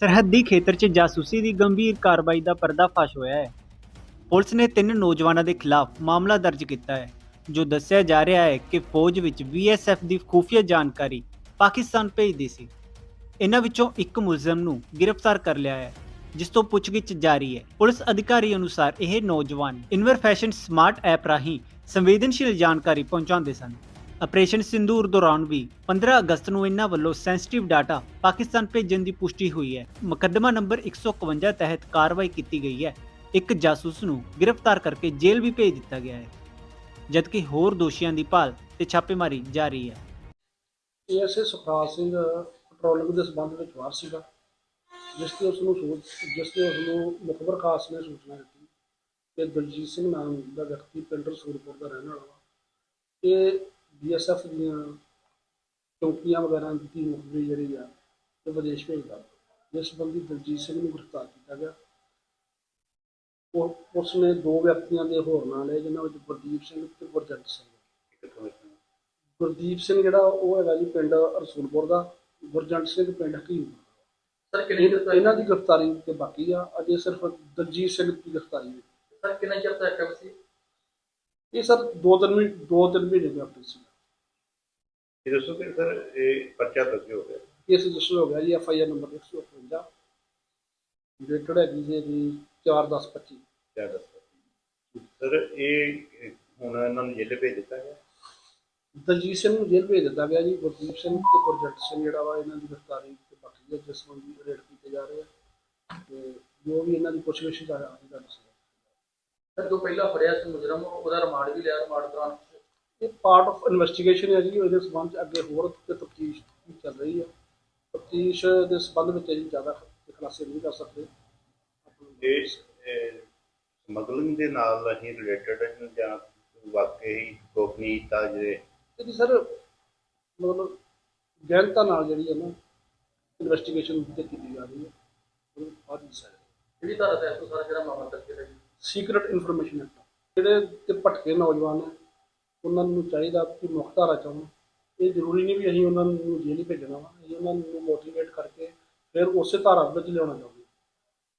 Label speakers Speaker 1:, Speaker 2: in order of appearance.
Speaker 1: ਸਰਹੱਦੀ ਖੇਤਰ 'ਚ ਜਾਸੂਸੀ ਦੀ ਗੰਭੀਰ ਕਾਰਵਾਈ ਦਾ ਪਰਦਾਫਾਸ਼ ਹੋਇਆ ਹੈ। ਪੁਲਿਸ ਨੇ ਤਿੰਨ ਨੌਜਵਾਨਾਂ ਦੇ ਖਿਲਾਫ ਮਾਮਲਾ ਦਰਜ ਕੀਤਾ ਹੈ, ਜੋ ਦੱਸਿਆ ਜਾ ਰਿਹਾ ਹੈ ਕਿ ਫੌਜ ਵਿੱਚ ਬੀਐਸਐਫ ਦੀ ਖੁਫੀਆ ਜਾਣਕਾਰੀ ਪਾਕਿਸਤਾਨ ਭੇਜਦੀ ਸੀ। ਇਹਨਾਂ ਵਿੱਚੋਂ ਇੱਕ ਮੁਲਜ਼ਮ ਨੂੰ ਗ੍ਰਿਫਤਾਰ ਕਰ ਲਿਆ ਹੈ, ਜਿਸ ਤੋਂ ਪੁੱਛਗਿੱਛ ਜਾਰੀ ਹੈ। ਪੁਲਿਸ ਅਧਿਕਾਰੀ ਅਨੁਸਾਰ ਇਹ ਨੌਜਵਾਨ ਇਨਵਰ ਫੈਸ਼ਨ ਸਮਾਰਟ ਐਪ ਰਾਹੀਂ ਸੰਵੇਦਨਸ਼ੀਲ ਜਾਣਕਾਰੀ ਪਹੁੰਚਾਉਂਦੇ ਸਨ। ਆਪਰੇਸ਼ਨ ਸਿੰਦੂਰ ਦੌਰਾਨ ਵੀ 15 ਅਗਸਤ ਨੂੰ ਇਹਨਾਂ ਵੱਲੋਂ ਸੈਂਸਿਟਿਵ ਡਾਟਾ ਪਾਕਿਸਤਾਨ ਭੇਜਣ ਦੀ ਪੁਸ਼ਟੀ ਹੋਈ ਹੈ। ਮੁਕੱਦਮਾ ਨੰਬਰ 151 ਤਹਿਤ ਕਾਰਵਾਈ ਕੀਤੀ ਗਈ ਹੈ। ਇੱਕ ਜਾਸੂਸ ਨੂੰ ਗ੍ਰਿਫਤਾਰ ਕਰਕੇ ਜੇਲ੍ਹ ਵੀ ਭੇਜ ਦਿੱਤਾ ਗਿਆ ਹੈ, ਜਦਕਿ ਹੋਰ ਦੋਸ਼ੀਆਂ ਦੀ ਭਾਲ ਤੇ ਛਾਪੇਮਾਰੀ ਜਾਰੀ ਹੈ।
Speaker 2: ਏਐਸਏ ਸੁਖਰਾਜ ਸਿੰਘ ਪੈਟਰੋਲਿੰਗ ਦੇ ਸੰਬੰਧ ਵਿੱਚ ਬਾਹਰ ਸੀਗਾ, ਜਿਸ ਤੇ ਉਸ ਨੂੰ ਸੂਚ- ਜਿਸ ਤੇ ਉਸ ਨੂੰ ਮੁਖਬਰ ਖਾਸ ਨੇ ਸੂਚਨਾ ਦਿੱਤੀ ਕਿ ਦਲਜੀਤ ਸਿੰਘ ਨਾਮ ਦਾ ਵਿਅਕਤੀ ਪਿੰਡ ਰਸੂਲਪੁਰ ਦਾ ਰਹਿਣ ਵਾਲਾ ਵਾ। ਇਹ ਬੀਐਸਐਫ ਦੀਆਂ ਚੌਕੀਆਂ ਵਗੈਰਾ ਦੀ ਮੁਖਬਰੀ ਜਿਹੜੀ ਆ ਤੇ ਵਿਦੇਸ਼ ਭੇਜਦਾ। ਜਿਸ ਸੰਬੰਧੀ ਦਲਜੀਤ ਸਿੰਘ ਨੂੰ ਗ੍ਰਿਫਤਾਰ ਕੀਤਾ ਗਿਆ। ਉਹ ਉਸ ਨੇ ਦੋ ਵਿਅਕਤੀਆਂ ਦੇ ਹੋਰ ਨਾਂ ਲਏ ਜਿਨ੍ਹਾਂ ਵਿੱਚ ਗੁਰਦੀਪ ਸਿੰਘ ਤੇ ਗੁਰਜੰਟ ਸਿੰਘ। ਗੁਰਦੀਪ ਸਿੰਘ ਜਿਹੜਾ ਉਹ ਹੈਗਾ ਜੀ ਪਿੰਡ ਰਸੂਲਪੁਰ ਦਾ ਗੁਰਜੰਟ ਸਿੰਘ ਪਿੰਡ ਹਕੀਮ
Speaker 3: ਸਰ ਕਿੰਨੇ
Speaker 2: ਇਹਨਾਂ ਦੀ ਗ੍ਰਿਫਤਾਰੀ ਤੇ ਬਾਕੀ ਆ। ਅਜੇ ਸਿਰਫ ਦਲਜੀਤ ਸਿੰਘ ਦੀ ਗ੍ਰਿਫਤਾਰੀ ਹੋਈ।
Speaker 3: ਸਰ ਕਿੰਨੇ ਚਿਰ ਤੋਂ ਐਕਟਿਵ ਸੀ?
Speaker 2: ਇਹ ਸਰ ਦੋ ਤਿੰਨ ਮਹੀਨੇ ਦੋ ਤਿੰਨ ਮਹੀਨੇ ਦੇ ਆਪਣੇ ਸੀ
Speaker 4: ਇਹ ਦੱਸੋ ਕਿ ਸਰ ਇਹ ਪਰਚਾ ਦਰਜ ਹੋ। ਗਿਆ
Speaker 2: ਕੇਸ ਰਜਿਸਟਰ ਹੋ ਗਿਆ ਜੀ F I R number 155 dated ਹੈਗੀ ਜੀ ਇਹਦੀ 4/10/25
Speaker 4: ਕਿਆ ਦੱਸੋ ਸਰ ਇਹ ਹੁਣ ਇਹਨਾਂ ਨੂੰ ਜੇਲ੍ਹ ਭੇਜ ਦਿੱਤਾ ਗਿਆ?
Speaker 2: ਦਲਜੀਤ ਸਿੰਘ ਨੂੰ ਜੇਲ੍ਹ ਭੇਜ ਦਿੱਤਾ ਗਿਆ ਜੀ ਗੁਰਦੀਪ ਸਿੰਘ ਤੇ ਗੁਰਜੰਟ ਸਿੰਘ ਜਿਹੜਾ ਵਾ ਇਹਨਾਂ ਦੀ ਗ੍ਰਿਫਤਾਰੀ ਤੇ ਬਾਕੀ ਹੈ ਜਿਸ ਸੰਬੰਧੀ ਰੇਡ ਕੀਤੇ ਜਾ ਰਹੇ ਆ। ਤੇ ਜੋ ਵੀ ਇਹਨਾਂ ਦੀ ਪੁੱਛਗਿੱਛ ਦਾ ਆ ਜੀ ਦੱਸੋ
Speaker 3: ਸਰ ਜੋ ਪਹਿਲਾਂ ਫੜਿਆ ਸੀ ਮੁਜਰਮ ਉਹਦਾ ਰਿਮਾਂਡ ਵੀ ਲਿਆ ਰਿਮਾਂਡ ਦੌਰਾਨ
Speaker 2: ਇਹ ਪਾਰਟ ਆਫ ਇਨਵੈਸਟੀਗੇਸ਼ਨ ਹੈ ਜੀ ਇਹਦੇ ਸੰਬੰਧ ਚ ਅੱਗੇ ਹੋਰ ਤਫਤੀਸ਼ ਚੱਲ ਰਹੀ ਹੈ ਤਫਤੀਸ਼ ਦੇ ਸੰਬੰਧ ਵਿੱਚ ਅਸੀਂ ਜ਼ਿਆਦਾ ਖੁਲਾਸੇ ਨਹੀਂ ਕਰ ਸਕਦੇ।
Speaker 4: ਇਹ ਸਮਗਲਿੰਗ ਦੇ ਨਾਲ ਅਸੀਂ ਰਿਲੇਟਡ ਜਾਂ ਵਾਕਈ ਗੋਪਨੀਯਤਾ ਜਿਹੜੇ
Speaker 2: ਇਹਦੀ ਸਰ ਮਤਲਬ ਗਹਿਨਤਾ ਨਾਲ ਜਿਹੜੀ ਹੈ ਨਾ ਇਨਵੈਸਟੀਗੇਸ਼ਨ ਤੇ ਕੀਤੀ ਜਾ ਰਹੀ ਹੈ ਉਹ ਬਾਅਦ ਵਿੱਚ ਹੈ
Speaker 3: ਜਿਹੜੀ ਧਾਰਾ ਤਹਿਤ ਤੋਂ ਸਾਰਾ ਜਿਹੜਾ ਮਾਮਲਾ ਦਰਜ ਕੀਤਾ ਜੀ।
Speaker 2: ਸੀਕ੍ਰੀਟ ਇਨਫੋਰਮੇਸ਼ਨ ਐਕਟ ਜਿਹੜੇ ਤੇ ਭਟਕੇ ਨੌਜਵਾਨ ਹੈ, ਉਹਨਾਂ ਨੂੰ ਚਾਹੀਦਾ ਕਿ ਮੁੱਖ ਧਾਰਾ ਚਾਹਣ ਇਹ ਜ਼ਰੂਰੀ ਨਹੀਂ ਵੀ ਅਸੀਂ ਉਹਨਾਂ ਨੂੰ ਜੇਲ੍ਹ ਹੀ ਭੇਜਣਾ ਵਾ, ਅਸੀਂ ਉਹਨਾਂ ਨੂੰ ਮੋਟੀਵੇਟ ਕਰਕੇ ਫਿਰ ਉਸੇ ਧਾਰਾ ਵਿੱਚ ਲਿਆਉਣਾ ਚਾਹੁੰਦੇ